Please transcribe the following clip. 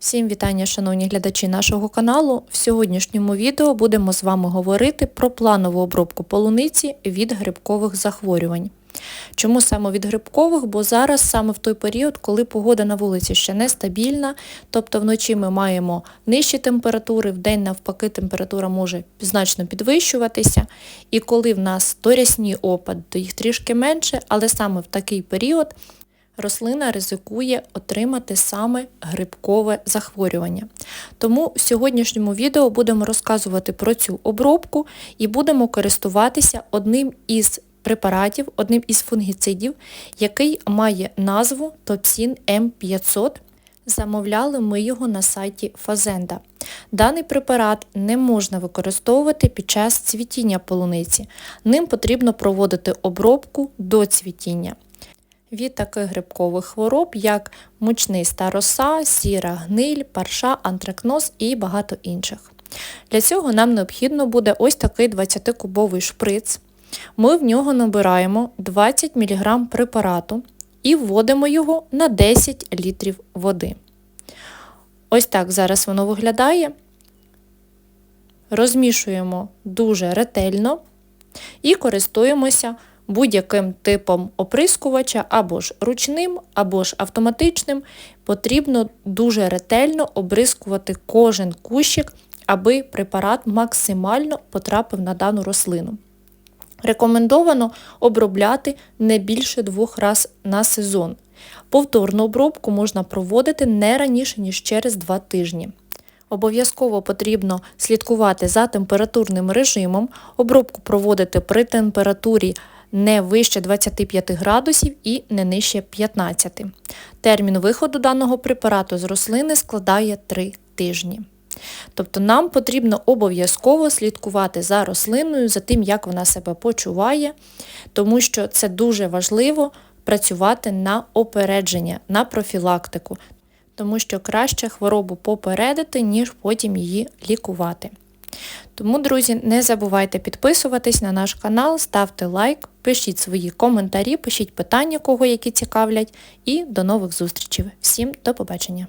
Всім вітання, шановні глядачі нашого каналу. В сьогоднішньому відео будемо з вами говорити про планову обробку полуниці від грибкових захворювань. Чому саме від грибкових? Бо зараз саме в той період, коли погода на вулиці ще нестабільна, тобто вночі ми маємо нижчі температури, вдень навпаки температура може значно підвищуватися. І коли в нас дорясні опади, то їх трішки менше, але саме в такий період рослина ризикує отримати саме грибкове захворювання. Тому в сьогоднішньому відео будемо розказувати про цю обробку і будемо користуватися одним із препаратів, одним із фунгіцидів, який має назву Топсін М500. Замовляли ми його на сайті Фазенда. Даний препарат не можна використовувати під час цвітіння полуниці. Ним потрібно проводити обробку до цвітіння від таких грибкових хвороб, як мучниста роса, сіра гниль, парша, антракноз і багато інших. Для цього нам необхідно буде ось такий 20-кубовий шприц. Ми в нього набираємо 20 мг препарату і вводимо його на 10 літрів води. Ось так зараз воно виглядає. Розмішуємо дуже ретельно і користуємося будь-яким типом оприскувача або ж ручним, або ж автоматичним, потрібно дуже ретельно обрискувати кожен кущик, аби препарат максимально потрапив на дану рослину. Рекомендовано обробляти не більше двох разів на сезон. Повторну обробку можна проводити не раніше, ніж через 2 тижні. Обов'язково потрібно слідкувати за температурним режимом, обробку проводити при температурі не вище 25 градусів і не нижче 15. Термін виходу даного препарату з рослини складає 3 тижні. Тобто нам потрібно обов'язково слідкувати за рослиною, за тим, як вона себе почуває, тому що це дуже важливо працювати на опередження, на профілактику, тому що краще хворобу попередити, ніж потім її лікувати. Тому, друзі, не забувайте підписуватись на наш канал, ставте лайк, пишіть свої коментарі, пишіть питання, кого які цікавлять, і до нових зустрічей. Всім до побачення!